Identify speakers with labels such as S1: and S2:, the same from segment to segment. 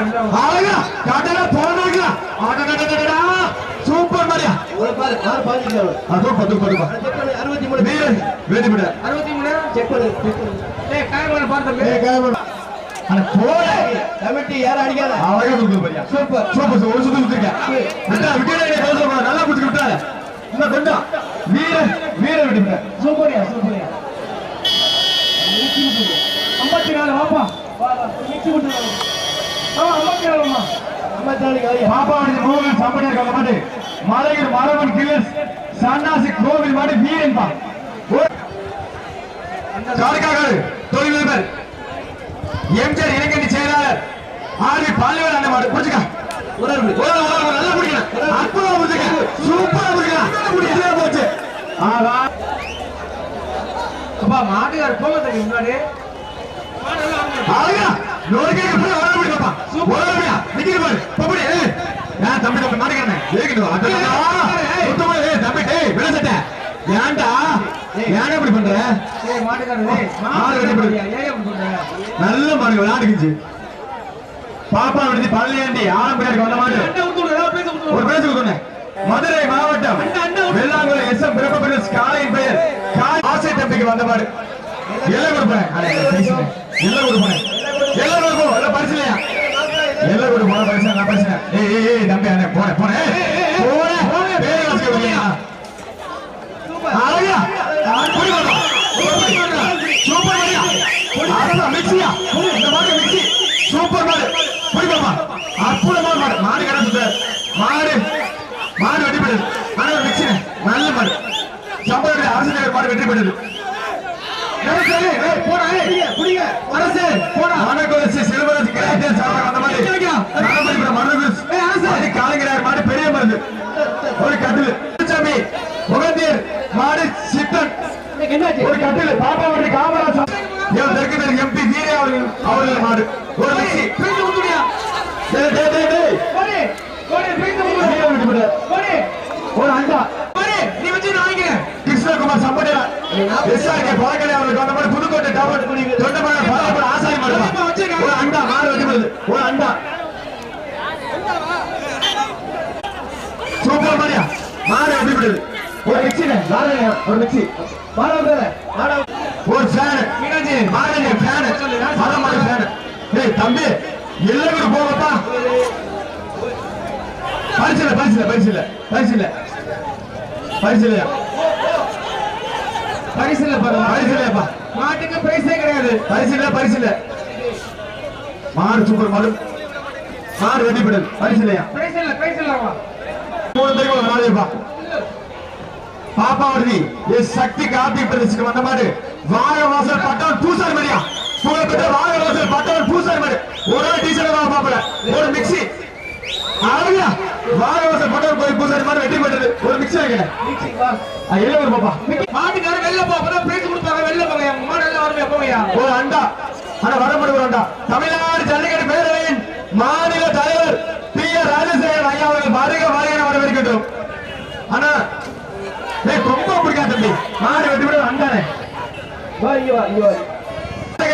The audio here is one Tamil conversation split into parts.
S1: அழகா காட்டல போனாங்க அடடடடடா சூப்பர் மாதிரியா
S2: ஒரு பாரு ஆறு பாஞ்சு
S1: அதோ பத்து பத்து
S2: செக் பண்ணு அறுபத்தி மூணு.
S1: வீரன் வேண்டிவிட
S3: அறுபத்தி மூணு
S2: செக் பண்ணு
S3: ஏய் காயமான பார்த்தோம்
S1: ஏய் காயமா அட போட.
S2: கமிட்டி யாரும் அடிக்காத.
S1: அழகா தூக்கு பையா
S2: சூப்பர்.
S1: சூப்பர் ஒரு சுத்து சுத்திருக்க விட்டா விட்டா கவுசல நல்லா புடிச்சு விட்டால இந்த கொண்டா. வீரன் வீரன் விட்டுவிட
S3: சூப்பரியா சூப்பரியா. ஐம்பத்தி நாலு வாப்பா. மிக்சி விட்டு ஆ ஐம்பத்தி நாலுமா
S2: ஐம்பத்தி நாலு
S1: மலையூர் மரவன் சன்னாசி கோவில் மாடு வீரன் பா காடுக்காக தொழிலதிபர் எம்ஜிஆர் இளைஞரணி செயலாளர். ஆர்வி பாலிவர் அண்ணன் மாடு
S2: ஒரு
S1: ஒரு ஒரு நல்லா அற்புதமா சூப்பரா பிடிக்கலாம் பிடிச்சதே போச்சு. ஆகா.
S3: அப்பா மாட்டுக்கார் முன்னாடி
S1: அழகா நோய்க்கு பாரு பப்படி நான் தம்பி தம்பி சுத்தமா தம்பி டேய் ஏன்டா? ஏன் இப்படி பண்ற?
S3: ஏய் மாட்டுக்காரர் ஏய்
S1: மாடு வெட்டி போடு.
S3: ஏன் ஏன் பண்ற
S1: நல்ல மாடு விளையாடுக்குச்சு பாப்பா விடுதி பழனியாண்டி வந்த மாடு.
S3: பேச
S1: சொன்னேன். மதுரை மாவட்டம் வெள்ளாங்குளம் எஸ் எம் பிரபபிரஸ் காளையின் பெயர் ஆசை தம்பிக்கு வந்த மாடு. எல்லாம் கொடுப்பேன் எல்லாம் கொடுப்பேன் எல்லாம் கொடுப்போம் எல்லாம் கொடு போன பரிசு நான் பரிசேன் ஏய் ஏய் ஏய் தம்பி அண்ணே போனேன் போனேன் போனேன் போனேன் பேர் வாசிக்க முடியா அழகா குடி வாடா. குடி வாடா. சூப்பர் மாடியா அரசா மிக்சியா இந்த மாடு மிக்சி சூப்பர் மாடு குடி பாப்பா அற்புதமான மாடு மாடு கிடந்தது மாடு மாடு வெட்டி போடுது ஆனா மிக்சி நல்ல மாடு சம்பளம் அரசு நகர் மாடு வெற்றி பெற்றது போடா புடிங்க அரசு போடா மனகோசி செல்வராஜ் கிராட்டியன் சார்பாக வந்த மாதிரி நடமதிபுரம் மனகோஸ் அரசு காலங்கிறார் மாடு பெரிய மருந்து ஒரு கட்டில் சாமி முகந்தீர் மாடு சித்தன் ஒரு கட்டில் பாப்பாவட்டி காமராஜ் இவன் தெற்கு எம்பி வீரே அவர்கள் அவர்கள் மாடு. ஒரு மிக்சி.
S3: பேச விட்டுடியா
S1: டேய், டேய், டேய், டேய்.
S3: போடி போடி பேச விட்டு
S1: வீரே விட்டு விடு.
S3: போடி.
S1: ஒரு அண்டா கிருஷ்ணகுமார் சம்பட்டியா எஸ்ஆர்கே பழக்கடை அவர்களுக்கு வந்த மாதிரி புதுக்கோட்டை டவர் தொண்டமான பரவாயில்ல ஆசாரி மாடு. ஒரு அண்டா மாடு விடுது ஒரு அண்டா சூப்பர் மாரியா? மாடு விடுது? ஒரு மிக்சி ஒரு மிக்சி. ஒரு ஃபேன் மாடு ஃபேன் மர மாடு ஃபேன் ஏய் தம்பி எல்லாரும் போகப்பா பரிசில பரிசில பரிசில பரிசில பரிசிலையா
S3: பரிசுல பாருங்க
S1: பரிசிலையாப்பா
S3: மாட்டுக்கு பைசே கிடையாது.
S1: பரிசில பரிசில மாடு. சூப்பர் மாடு மாடு வெட்டி விடுது பரிசிலையா
S3: பைசல வா
S1: மூணு தெரியும் நாளையப்பா பாப்பாவதி எஸ் சக்தி காப்பி பிரதேசத்துக்கு வந்த மாதிரி வாழ வாசல் பட்டவன் பூசாரி மரியா புகழ்பெற்ற வாழ வாசல் பட்டவன் பூசாரி மாதிரி. ஒரு டீச்சர் வா பாப்பல. ஒரு மிக்சி அழகா வாழ வாசல் பட்டவன் கோயில் பூசாரி மாதிரி வெட்டி போட்டது ஒரு மிக்சி இல்ல ஒரு பாப்பா.
S3: மாட்டுக்கார வெளில போ. அப்பதான் பேசி கொடுப்பாங்க. வெளில போங்க. மாடு எல்லாம் வருமே போங்கயா
S1: ஒரு அண்டா. ஆனா வர முடியும் அண்டா. தமிழ்நாடு ஜல்லிக்கட்டு பேரவையின் மாநில தலைவர் பி ஆர் ராஜசேகரன் ஐயா அவர்கள் வருக வருக வரவேற்கட்டும் ஆனா மாடு வெட்டி விட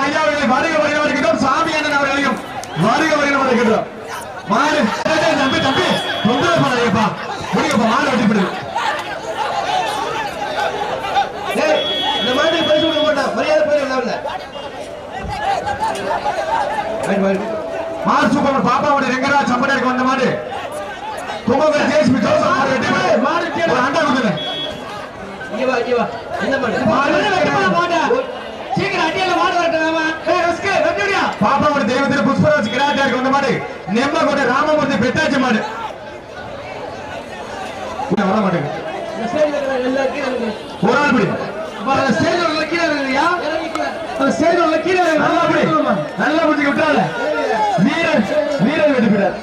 S1: ஐயா அவர்களை வருக வருக வரவேற்கட்டும் சாமி அண்ணன் அவர்களையும் வருக வருக வரவேற்கட்டும் மாடு தம்பி தம்பி. தொந்தரவு மாடு வெட்டி விடுது
S2: இந்த மாதிரி பேச விட மாட்டான் மரியாதை பேர் இல்லாமல
S1: மார் சூப்பர் பாப்பாவோட ரெங்கராஜ் சம்படியாருக்கு வந்த மாதிரி. கும்பகோணம் ஜேஎஸ்பி ஜோசப் மாடு வெட்டி விடு.
S3: மாடு கீழே.
S1: ஒரு அண்டா கொடுங்க
S2: இங்க வா இங்க வா. என்ன மாடு
S3: மாடு சீக்கிரம் அடியில மாடு வரட்டாமா ஏய் ரஸ்கே வெட்டியா
S1: பாப்பாவோட தெய்வத்தில் புஷ்பராஜ் கிராட்டியாருக்கு வந்த மாதிரி நெம்மகோட்டை ராமமூர்த்தி பெட்டாச்சி மாடு. வர மாட்டேங்க
S2: இந்த சைடுல இருக்கிற எல்லாருக்கும் எனக்கு
S1: ஒரு ஆள் பிடி.
S3: அந்த ஸ்டேஜ் உள்ள கீழ இல்லையா அந்த ஸ்டேஜ் உள்ள கீழ
S1: நல்லா பிடி. நல்லா பிடிச்சி விட்டால வீரன் வீரன் வெட்டி விடார்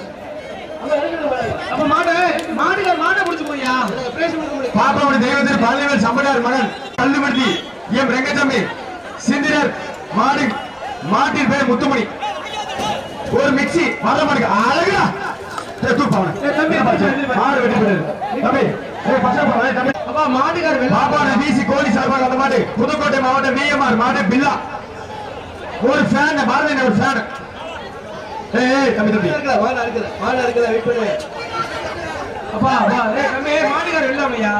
S3: அப்ப மாடு மாடுல மாடை புடிச்சு போய்யா
S2: பேச விட முடியும்
S1: பாப்பாவோட தெய்வத்தில் பழனிவேல் சம்படார் மகன் கல்லுமர்த்தி எம் ரெங்கசாமி சிந்திரர் மாடு மாட்டின் பெயர் முத்துமணி. ஒரு மிக்ஸி வர மாட்டுக்கு அழகா புதுக்கோட்டை மாவட்டம் விஎம்ஆர் மாடு பில்லா. ஒரு ஃபேன் பாரதிய ஒரு ஃபேன் ஏய் தம்பி தம்பி.
S2: இருக்கிற மாடு இருக்கிற மாடு இருக்கிற வெயிட் பண்ணு.
S3: அப்பா அப்பா ஏய் தம்பி இல்லாமையா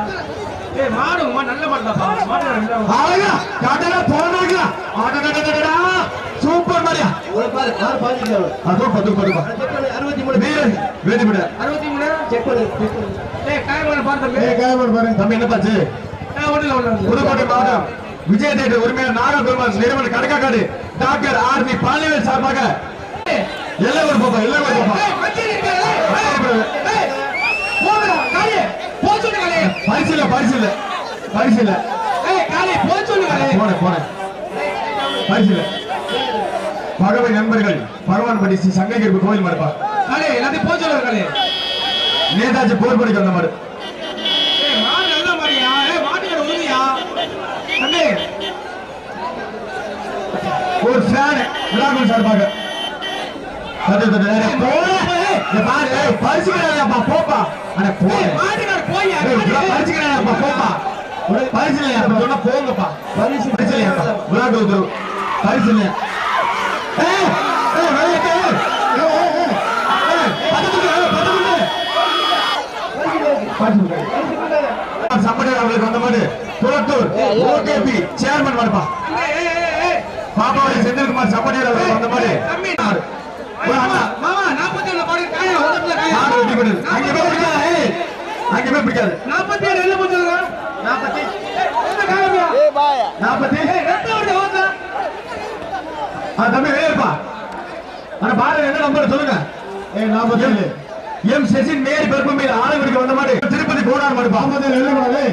S3: மாடு நல்ல மாடுதாப்பா மாட்டுக்காரர் இல்லாம
S1: அழகா காட்டல போனாங்களா ஆடடடடடா சூப்பர் மாதிரியா
S2: ஒரு பாரு மாடு பாஞ்சிக்கலாம்
S1: அதோ பத்து பத்து
S2: செக் பண்ணு அறுபத்தி மூணு
S1: வீரன் வேண்டி விட
S3: அறுபத்தி மூணு
S2: செக் பண்ணு
S3: காயமான பாரு தம்பி
S1: ஏய் காயமர் பாரு தம்பி என்ன பாச்சு
S3: ஏய் ஒண்ணுல ஒண்ணுல
S1: புதுக்கோட்டை மாவட்டம் விஜய தேட்டர் உரிமையாளர் நாகப்பெருமாள் நிறுவன Kadakkakadu doctor R P Palivel சார்பாக எல்லாரும் பாப்பா எல்லாரும் பாப்பா
S3: ஏய் மச்சி நிக்கல ஏய் போடா காளி போ சொல்லு காளி
S1: பரிசு இல்ல பரிசு இல்ல பரிசு இல்ல
S3: ஏய் காளி போ சொல்லு காளி.
S1: போன போன பரிசு இல்ல பகவை நண்பர்கள் பகவான் படி ஸ்ரீ சங்ககிரி கோயில் மடப்பா
S3: காளி எல்லாத்தையும் போ சொல்லு காளி.
S1: நேதாஜி போர் படிக்க வந்த
S3: தம்பி.
S1: ஒரு ஃபேன் விழாக்குள் சார்பாக தட்டு தட்டு போடா. பாரு ஏய், பரிசு போப்பா. அட
S3: ஏய் மாட்டுக்காரர் போய்யா
S1: பரிசு கிடையாதுப்பா போப்பா உனக்கு பரிசு இல்லையா? சொன்னா போங்கப்பா.
S2: பரிசு
S1: பரிசு இல்லையா? ஏய், ஏய், வெளியே போ. ஏய், ஏய், ஏய். ஏய், பக்கத்துல, ஏய், பக்கத்துல. பரிசு கொடுக்காது. சம்படியார் அவர்களுக்கு வந்த மாதிரி குளத்தூர் ஓகேபி சேர்மன் வரப்பா பாப்பாவுடைய செந்தில்குமார் சம்படியார் அவர்களுக்கு வந்த மாதிரி
S3: தம்பி
S1: ஒரு அண்ணா.
S3: மாமா 47 பாடு காயா உதத்துல காயா.
S1: மாடு வெட்டி போடுது அங்கே போய் பிடிக்காது அங்கே போய் பிடிக்காது.
S3: 47 என்ன போச்சுங்க 40 என்ன காயா
S1: நாற்பத்தி ஆ தம்பி இருப்பா ஆனா பாருங்க என்ன நம்பர் சொல்லுங்க ஏ நாற்பத்தி ஏழு எம் சசின் மேரி பெருப்பு மேல் ஆலங்குடிக்கு வந்த மாதிரி திருப்பதி கோடார் மாடு பாம்பது எழுத கூடாது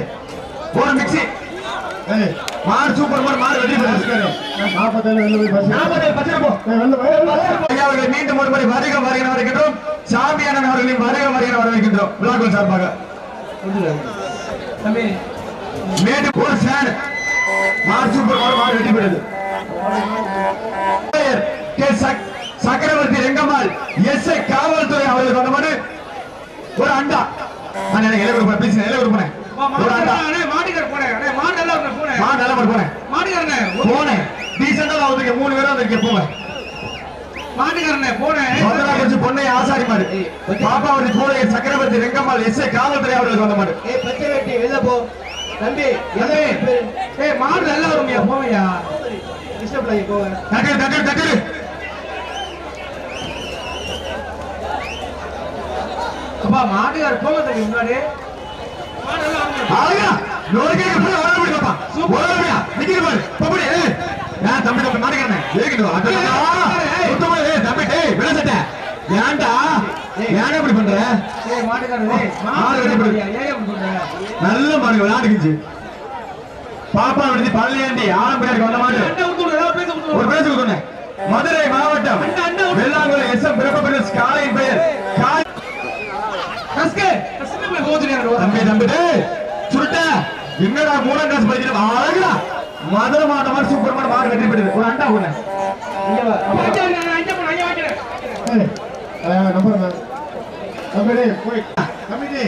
S1: போன மிக்சி மாடு சூப்பர் மாடு மாடு வெட்டி போடுது நாற்பத்தேழு பச்சை போ ஐயா அவர்களை மீண்டும் ஒரு முறை வருக வருகிற வருகின்றோம் சாமி அண்ணன் அவர்களையும் வருக வருகிற வரவேற்கின்றோம் விழாக்கள் சார்பாக
S3: தம்பி
S1: மேடு ஒரு ஃபேன் மாடு சூப்பர் மாடு மாடு வெட்டி சக்- சக்கரவர்த்தி ரெங்கம்மாள். எஸ். ஐ காவல்துறை அவர்களுக்கு வந்த மாதிரி ஒரு அண்டா. அண்ணா எனக்கு இலை கொடுப்பேன் ப்ளீஸ் இலை கொடுப்பேன் ஒரு அண்டா.
S3: மாட்டுக்காரனே மாட்டுக்காரர் போறேன். அடே மாடு நல்லா
S1: போனேன்.
S3: மாட்டுக்காரனே
S1: போனேன் டீசெண்டா நான் வந்துருக்கேன் மூணு பேரும் வந்திருக்கேன் போங்க.
S3: மாட்டுக்காரனே போறேன்
S1: முதல்ல கொஞ்சம் பொண்ணை ஆசாரி மாடு பாப்பாவதி போல சக்கரவர்த்தி ரெங்கம்மாள் எஸ். ஐ காவல்துறை அவர்களுக்கு வந்த மாதிரி.
S2: ஏய் பச்சை வெட்டி வெளில போ. தம்பி
S3: ஏய் மாடு நல்லா வரும்யா போவையா?
S2: டிஸ்டர்ப் ஆகி
S1: தட்டு தட்டு தட்டு
S3: அப்பா மாட்டுக்காரர் போக தம்பி முன்னாடி.
S1: நோய்க்கு போய் வர முடியுமாப்பா வர முடியா நிக்கிது பாரு. பப்படி ஏய். நான் தம்பி தம்பி மாட்டேங்கிறேன் ஏகிட்டு சுத்தமா ஏய் தம்பி டேய் விட சட்டை. ஏன்டா? ஏன் இப்படி பண்ற?
S3: ஏய் ஏய்
S1: மாடு போடு.
S3: ஏன் இப்படி பண்ற?
S1: நல்ல மாடு விளையாடுக்குச்சு பாப்பா விடுதி பழனியாண்டி ஆலம்பியாருக்கு வந்த மாதிரி
S3: பேச
S1: ஒரு. பேச்சு சொன்னேன். மதுரை மாவட்டம். வெள்ளாங்குளம் எஸ் எம் பிரபு காலையின் பெயர்
S3: போய்.
S1: தம்பி தம்பி டேய் சுருட்ட. என்னடா மூணாம் கிளாஸ் படிக்கிற அழகுடா. மதுரை மாவட்டம் மாதிரி சூப்பர் மாடு மாடு வெற்றி பெற்றது ஒரு அண்டா ஒண்ணு
S2: இங்க வா.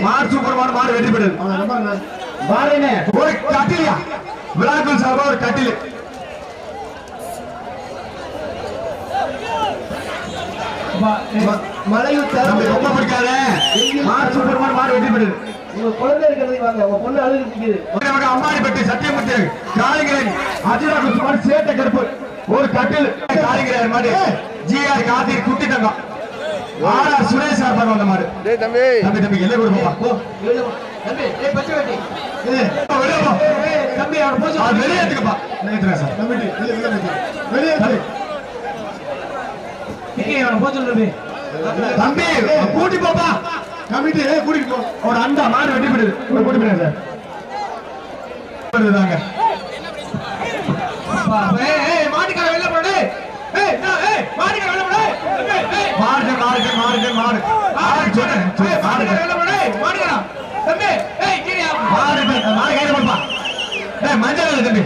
S1: மாடு சூப்பர் மாடு மாடு வெற்றி பெற்றது பாருங்க ஒரு கட்டிலியா விழாக்கள் சார்பா ஒரு கட்டில்.
S3: அப்பா, ஏய்,
S2: ம- மலையூர்
S1: தம்பி
S2: தரம்
S1: ரொம்ப பிடிக்காத. மாடு சூப்பர் மாடு மாடு வெற்றி பெற்றது
S2: உங்க குழந்தை இருக்கிறதுக்கு வாங்க உங்க பொண்ணு அழுது
S1: அம்மாடிப்பட்டி சத்தியமூர்த்தி காளிங்கரன் அஜிரா குமார் சேட்ட கருப்பு. ஒரு கட்டில். காளிங்கரன் மாடு ஜிஆர் கார்த்திக் குட்டி தங்கம் ஆர்ஆர் சுரேஷ் சார்பாக வந்த மாடு
S4: தம்பி.
S1: தம்பி தம்பி எல்லாம் கொடுப்பா
S2: போ போ. தம்பி ஏய் பச்சை வெட்டி.
S1: ஏய், வெளியே போ.
S3: ஏய், தம்பி அவனை போச்சு
S1: அது வெளியே எடுத்துக்கப்பா. நேத்துறேன் சார்? தம்பி,
S3: நிக்கி, அவனை போச்சு தம்பி.
S1: தம்பி கூட்டி போப்பா. கமிட்டி கூட்டிட்டு போ. ஒரு அண்டா மாடு வெட்டி போடுது ஒரு கூட்டி போடுங்க சார். வருதுதாங்க
S3: அப்பா, ஏய், ஏய், மாட்டுக்காரன் வெளில போடு. ஏய், நான், ஏய், மாட்டுக்காரன் வெளில போடு. ஏய், ஏய்,
S1: மாடு மாடு மாடு மாடு சொன்னேன்
S3: வெளில போடு. ஏய், மாட்டுக்காரன். தம்பி, ஏய், கீழே.
S1: மாடு மாடு கையில போடுப்பா ஏய் மஞ்சள் தம்பி.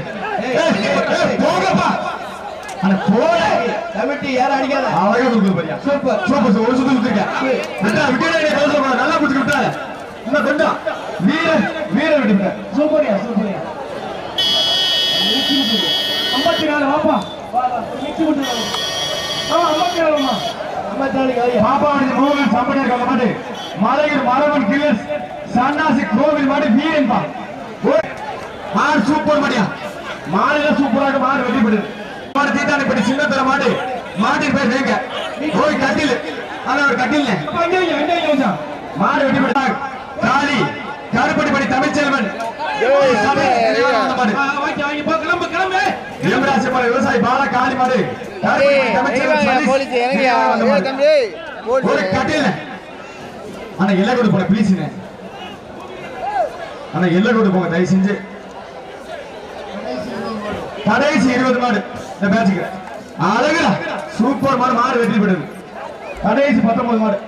S1: ஏய், போங்கப்பா அட போட
S2: கமிட்டி யாரும் அடிக்காத.
S1: அழகா கொடுக்குது பாரியா.
S2: சூப்பர்.
S1: சூப்பர் ஒரு சுத்து சுத்திருக்க நல்லா விட்டு நல்லா குடிச்சு விட்டாரு இன்னும் கொஞ்சம் வீர வீர விட்டு
S3: சூப்பர்யா, சூப்பர்யா. ஐம்பத்தி நாலு வாப்பா வா, வா, மிக்ஸி விட்டுரு. ஆ, ஐம்பத்தி நாலும்மா.
S1: பாப்பாவடி மூவன் சம்பனர் கல்ல மாடு மலையூர் கில்லஸ் சன்னாசி கோவில் மாடு வீரன் பா மாடு சூப்பர் மாடியா? மாடுல சூப்பராக மாடு பெறுது மாடு தீட்டானிப்படி சின்னத்தர மாடு. மாட்டின் பேர் வேங்க. போய் கட்டில். ஆனா ஒரு கட்டில். மாடு காளி கருப்பட்டிப்படி தமிழ்ச்செல்வன். மாடு. யமராசி மாடு விவசாயி பாலா காளி மாடு.
S4: போலீஸ். தம்பி
S1: ஒரு கட்டில் அண்ணா எல்லை கொடு போன ப்ளீஸ்ண்ணே அண்ணா எல்லை கொடு போங்க தயவு செஞ்சு. கடைசி இருபது மாடு. இந்த பேட்சுக்கு அழகுடா. சூப்பர் மாடு மாடு வெற்றி பெறுது கடைசி பத்தொன்பது மாடு.